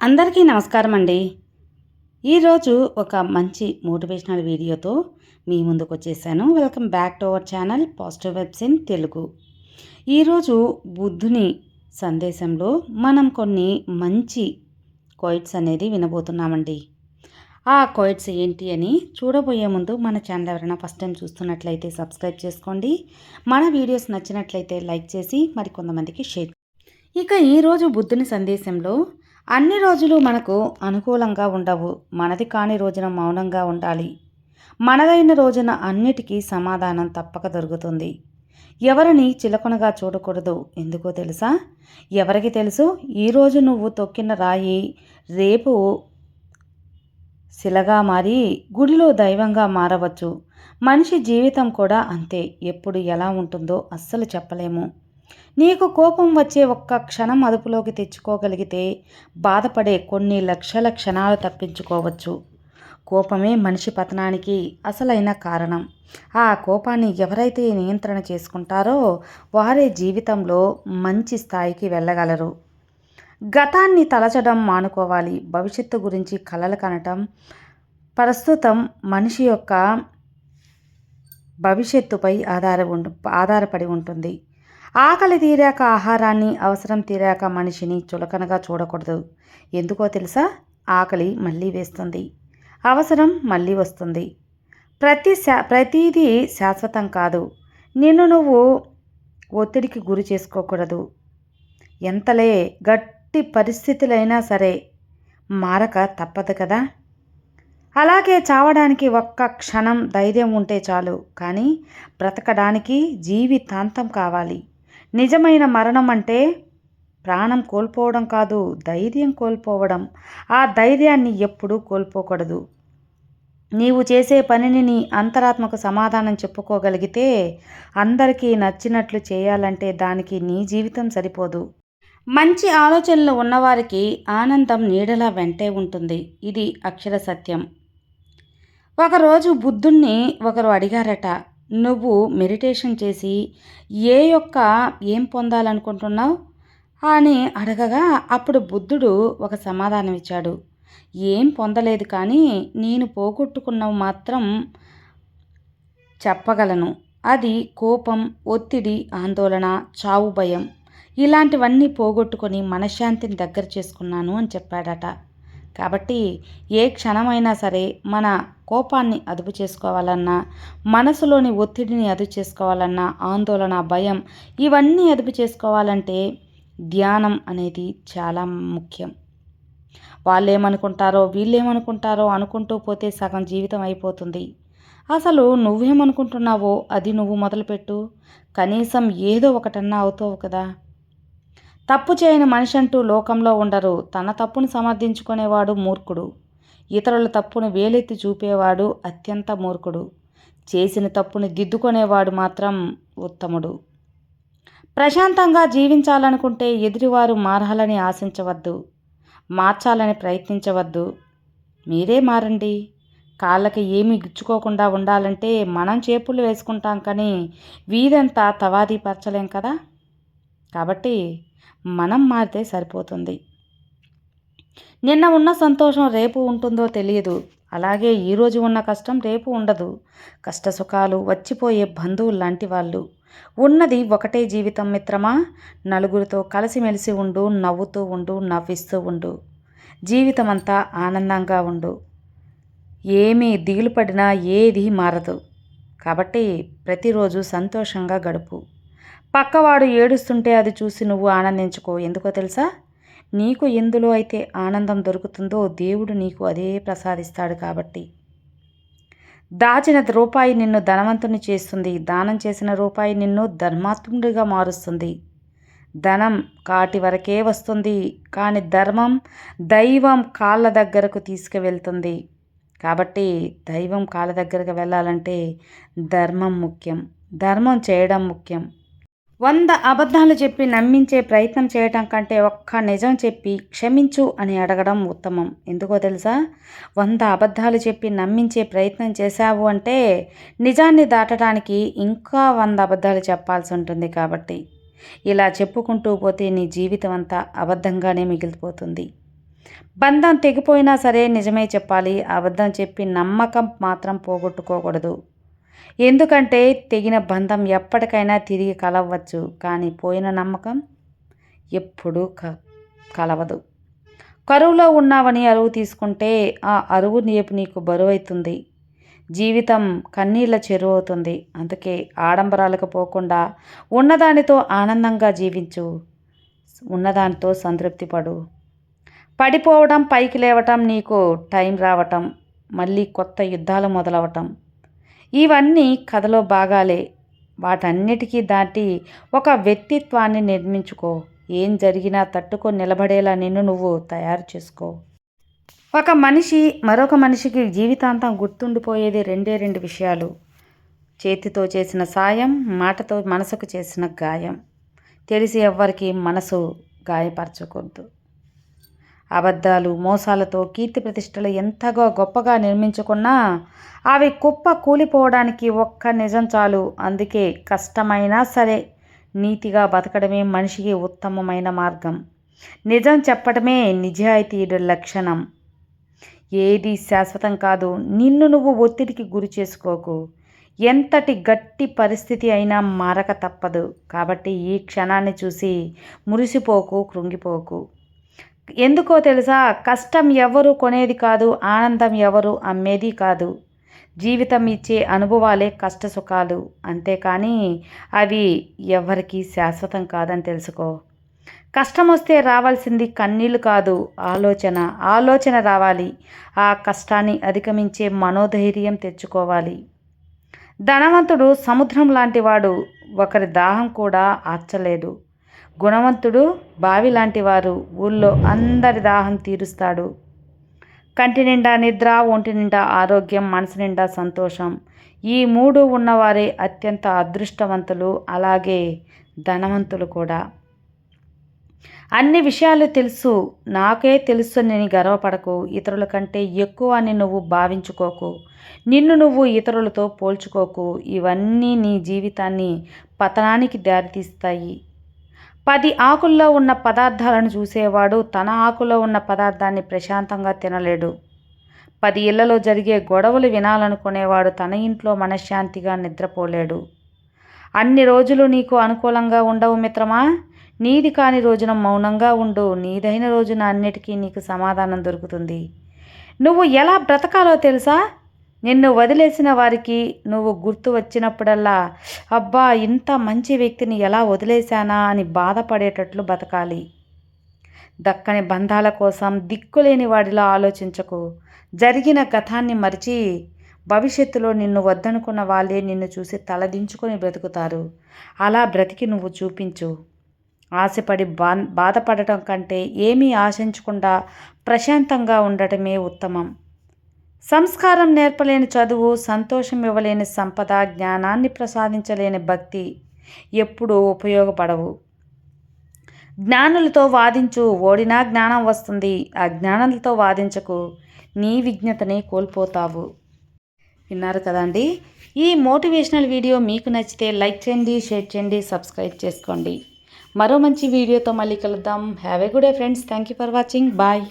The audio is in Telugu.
అందరికీ నమస్కారం అండి ఈరోజు ఒక మంచి మోటివేషనల్ వీడియోతో మీ ముందుకు వచ్చేసాను. Welcome back to our channel positive vibes in Telugu. ఈరోజు బుద్ధుని సందేశంలో మనం కొన్ని మంచి కోయిట్స్ అనేది వినబోతున్నామండి. ఆ కోయిట్స్ ఏంటి అని చూడబోయే ముందు మన ఛానల్ ఎవరైనా ఫస్ట్ టైం చూస్తున్నట్లయితే సబ్స్క్రైబ్ చేసుకోండి. మన వీడియోస్ నచ్చినట్లయితే లైక్ చేసి మరికొంతమందికి షేర్. ఇక ఈరోజు బుద్ధుని సందేశంలో అన్ని రోజులు మనకు అనుకూలంగా ఉండవు. మనది కాని రోజున మౌనంగా ఉండాలి. మనదైన రోజున అన్నిటికీ సమాధానం తప్పక దొరుకుతుంది. ఎవరిని చిలకనగా చూడకూడదు. ఎందుకో తెలుసా? ఎవరికి తెలుసు? ఈరోజు నువ్వు తొక్కిన రాయి రేపు శిలగా మారి గుడిలో దైవంగా మారవచ్చు. మనిషి జీవితం కూడా అంతే. ఎప్పుడు ఎలా ఉంటుందో అస్సలు చెప్పలేము. నీకు కోపం వచ్చే ఒక్క క్షణం అదుపులోకి తెచ్చుకోగలిగితే బాధపడే కొన్ని లక్షల క్షణాలు తప్పించుకోవచ్చు. కోపమే మనిషి పతనానికి అసలైన కారణం. ఆ కోపాన్ని ఎవరైతే నియంత్రణ చేసుకుంటారో వారే జీవితంలో మంచి స్థాయికి వెళ్ళగలరు. గతాన్ని తలచడం మానుకోవాలి. భవిష్యత్తు గురించి కలలు కనటం ప్రస్తుతం మనిషి యొక్క భవిష్యత్తుపై ఆధార ఆధారపడి ఉంటుంది. ఆకలి తీరాక ఆహారాన్ని అవసరం తీరాక మనిషిని చులకనగా చూడకూడదు. ఎందుకో తెలుసా? ఆకలి మళ్ళీ వేస్తుంది. అవసరం మళ్ళీ వస్తుంది. ప్రతి శా ప్రతిదీ శాశ్వతం కాదు. నిన్ను నువ్వు ఒత్తిడికి గురి చేసుకోకూడదు. ఎంతలే గట్టి పరిస్థితులైనా సరే మారక తప్పదు కదా? అలాగే చావడానికి ఒక్క క్షణం ధైర్యం ఉంటే చాలు. కానీ బ్రతకడానికి జీవితాంతం కావాలి. నిజమైన మరణం అంటే ప్రాణం కోల్పోవడం కాదు ధైర్యం కోల్పోవడం. ఆ ధైర్యాన్ని ఎప్పుడూ కోల్పోకూడదు. నీవు చేసే పనిని నీ అంతరాత్మకు సమాధానం చెప్పుకోగలిగితే అందరికీ నచ్చినట్లు చేయాలంటే దానికి నీ జీవితం సరిపోదు. మంచి ఆలోచనలు ఉన్నవారికి ఆనందం నీడలా వెంటే ఉంటుంది. ఇది అక్షర సత్యం. ఒకరోజు బుద్ధుణ్ణి ఒకరు అడిగారట నువ్వు మెడిటేషన్ చేసి ఏ యొక్క ఏం పొందాలనుకుంటున్నావు? అని అడగగా అప్పుడు బుద్ధుడు ఒక సమాధానం ఇచ్చాడు. ఏం పొందలేదు కానీ నేను పోగొట్టుకున్నవి మాత్రం చెప్పగలను. అది కోపం ఒత్తిడి ఆందోళన చావు భయం. ఇలాంటివన్నీ పోగొట్టుకొని మనశ్శాంతిని దగ్గర చేసుకున్నాను అని చెప్పాడట. కాబట్టి ఏ క్షణమైనా సరే మన కోపాన్ని అదుపు చేసుకోవాలన్నా మనసులోని ఒత్తిడిని అదుపు చేసుకోవాలన్నా ఆందోళన భయం ఇవన్నీ అదుపు చేసుకోవాలంటే ధ్యానం అనేది చాలా ముఖ్యం. వాళ్ళు ఏమనుకుంటారో వీళ్ళేమనుకుంటారో అనుకుంటూ పోతే సగం జీవితం అయిపోతుంది. అసలు నువ్వేమనుకుంటున్నావో అది నువ్వు మొదలుపెట్టు. కనీసం ఏదో ఒకటన్నా అవుతావు కదా. తప్పు చేయని మనిషి అంటూ లోకంలో ఉండరు. తన తప్పును సమర్థించుకునేవాడు మూర్ఖుడు. ఇతరుల తప్పును వేలెత్తి చూపేవాడు అత్యంత మూర్ఖుడు. చేసిన తప్పుని దిద్దుకునేవాడు మాత్రం ఉత్తముడు. ప్రశాంతంగా జీవించాలనుకుంటే ఎదుటివారు మారాలని ఆశించవద్దు. మార్చాలని ప్రయత్నించవద్దు. మీరే మారండి. కాళ్ళకి ఏమీ గుచ్చుకోకుండా ఉండాలంటే మనం చేపులు వేసుకుంటాం కానీ వీధంతా తవాదీ పరచలేం కదా? కాబట్టి మనం మారితే సరిపోతుంది. నిన్న ఉన్న సంతోషం రేపు ఉంటుందో తెలియదు. అలాగే ఈరోజు ఉన్న కష్టం రేపు ఉండదు. కష్ట సుఖాలు వచ్చిపోయే బంధువులు లాంటి వాళ్ళు. ఉన్నది ఒకటే జీవితం మిత్రమా? నలుగురితో కలిసిమెలిసి ఉండు నవ్వుతూ ఉండు నవ్విస్తూ ఉండు. జీవితం అంతా ఆనందంగా ఉండు. ఏమీ దిగులు పడినా ఏది మారదు. కాబట్టి ప్రతిరోజు సంతోషంగా గడుపు. పక్కవాడు ఏడుస్తుంటే అది చూసి నువ్వు ఆనందించుకో. ఎందుకో తెలుసా? నీకు ఎందులో అయితే ఆనందం దొరుకుతుందో దేవుడు నీకు అదే ప్రసాదిస్తాడు కాబట్టి. దాచిన రూపాయి నిన్ను ధనవంతుని చేస్తుంది. దానం చేసిన రూపాయి నిన్ను ధర్మాత్ముడిగా మారుస్తుంది. ధనం కాటి వరకే వస్తుంది. కానీ ధర్మం దైవం కాళ్ళ దగ్గరకు తీసుకువెళ్తుంది. కాబట్టి దైవం కాళ్ళ దగ్గరకు వెళ్ళాలంటే ధర్మం ముఖ్యం. ధర్మం చేయడం ముఖ్యం. వంద అబద్ధాలు చెప్పి నమ్మించే ప్రయత్నం చేయటం కంటే ఒక్క నిజం చెప్పి క్షమించు అని అడగడం ఉత్తమం. ఎందుకో తెలుసా? వంద అబద్ధాలు చెప్పి నమ్మించే ప్రయత్నం చేశావు అంటే నిజాన్ని దాటడానికి ఇంకా వంద అబద్ధాలు చెప్పాల్సి ఉంటుంది కాబట్టి. ఇలా చెప్పుకుంటూ పోతే నీ జీవితం అంతా అబద్ధంగానే మిగిలిపోతుంది. బంధం తెగిపోయినా సరే నిజమే చెప్పాలి. అబద్ధం చెప్పి నమ్మకం మాత్రం పోగొట్టుకోకూడదు. ఎందుకంటే తెగిన బంధం ఎప్పటికైనా తిరిగి కలవచ్చు కానీ పోయిన నమ్మకం ఎప్పుడూ క కలవదు. కరువులో ఉన్నావని అరువు తీసుకుంటే ఆ అరువు నీపు నీకు బరువైతుంది. జీవితం కన్నీళ్ళ చెరువు అవుతుంది అందుకే ఆడంబరాలకు పోకుండా ఉన్నదానితో ఆనందంగా జీవించు. ఉన్నదానితో సంతృప్తి పడు. పడిపోవడం పైకి లేవటం నీకు టైం రావటం మళ్ళీ కొత్త యుద్ధాలు మొదలవటం. ఇవన్నీ కథలో భాగాలే. వాటన్నిటికీ దాటి ఒక వ్యక్తిత్వాన్ని నిర్మించుకో. ఏం జరిగినా తట్టుకొని నిలబడేలా నిన్ను నువ్వు తయారు చేసుకో. ఒక మనిషి మరొక మనిషికి జీవితాంతం గుర్తుండిపోయేది రెండే రెండు విషయాలు. చేతితో చేసిన సాయం మాటతో మనసుకు చేసిన గాయం. తెలిసి ఎవ్వరికి మనసు గాయపరచకూడదు. అబద్ధాలు మోసాలతో కీర్తి ప్రతిష్టలు ఎంతగా గొప్పగా నిర్మించుకున్నా అవి కుప్ప కూలిపోవడానికి ఒక్క నిజం చాలు. అందుకే కష్టమైనా సరే నీతిగా బతకడమే మనిషికి ఉత్తమమైన మార్గం. నిజం చెప్పడమే నిజాయితీయుడు లక్షణం. ఏది శాశ్వతం కాదు. నిన్ను నువ్వు ఒత్తిడికి గురి చేసుకోకు. ఎంతటి గట్టి పరిస్థితి అయినా మారక తప్పదు. కాబట్టి ఈ క్షణాన్ని చూసి మురిసిపోకు కృంగిపోకు. ఎందుకో తెలుసా? కష్టం ఎవరు కొనేది కాదు ఆనందం ఎవరు అమ్మేది కాదు. జీవితం ఇచ్చే అనుభవాలే కష్ట సుఖాలు అంతేకాని అవి ఎవరికీ శాశ్వతం కాదని తెలుసుకో. కష్టం వస్తే రావాల్సింది కన్నీళ్ళు కాదు ఆలోచన. ఆలోచన రావాలి. ఆ కష్టాన్ని అధిగమించే మనోధైర్యం తెచ్చుకోవాలి. ధనవంతుడు సముద్రం లాంటివాడు ఒకరి దాహం కూడా ఆర్చలేదు. గుణవంతుడు బావి లాంటి వారు ఊళ్ళో అందరి దాహం తీరుస్తాడు. కంటి నిండా నిద్ర ఒంటి నిండా ఆరోగ్యం మనసు నిండా సంతోషం. ఈ మూడు ఉన్నవారే అత్యంత అదృష్టవంతులు అలాగే ధనవంతులు కూడా. అన్ని విషయాలు తెలుసు. నాకే తెలుసు నేను గర్వపడకు. ఇతరుల కంటే ఎక్కువ అని నువ్వు భావించుకోకు. నిన్ను నువ్వు ఇతరులతో పోల్చుకోకు. ఇవన్నీ నీ జీవితాన్ని పతనానికి దారితీస్తాయి. పది ఆకుల్లో ఉన్న పదార్థాలను చూసేవాడు తన ఆకులో ఉన్న పదార్థాన్ని ప్రశాంతంగా తినలేడు. పది ఇళ్ళలో జరిగే గొడవలు వినాలనుకునేవాడు తన ఇంట్లో మనశ్శాంతిగా నిద్రపోలేడు. అన్ని రోజులు నీకు అనుకూలంగా ఉండవు మిత్రమా? నీది కాని రోజున మౌనంగా ఉండు. నీదైన రోజున అన్నిటికీ నీకు సమాధానం దొరుకుతుంది. నువ్వు ఎలా బ్రతకాలో తెలుసా? నిన్ను వదిలేసిన వారికి నువ్వు గుర్తు వచ్చినప్పుడల్లా అబ్బా ఇంత మంచి వ్యక్తిని ఎలా వదిలేశానా? అని బాధపడేటట్లు బతకాలి. దక్కని బంధాల కోసం దిక్కులేని వాడిలా ఆలోచించకు. జరిగిన గతాన్ని మరిచి భవిష్యత్తులో నిన్ను వద్దనుకున్న వాళ్ళే నిన్ను చూసి తలదించుకొని బ్రతుకుతారు. అలా బ్రతికి నువ్వు చూపించు. ఆశపడి బా బాధపడటం కంటే ఏమీ ఆశించకుండా ప్రశాంతంగా ఉండటమే ఉత్తమం. సంస్కారం నేర్పలేని చదువు సంతోషం ఇవ్వలేని సంపద జ్ఞానాన్ని ప్రసాదించలేని భక్తి ఎప్పుడూ ఉపయోగపడవు. జ్ఞానులతో వాదించు ఓడినా జ్ఞానం వస్తుంది. అజ్ఞానులతో వాదించకు. నీ విజ్ఞతని కోల్పోతావు. విన్నారు కదండి? ఈ మోటివేషనల్ వీడియో మీకు నచ్చితే లైక్ చేయండి షేర్ చేయండి సబ్స్క్రైబ్ చేసుకోండి. మరో మంచి వీడియోతో మళ్ళీ కలుద్దాం. Have a good day friends. Thank you for watching. Bye.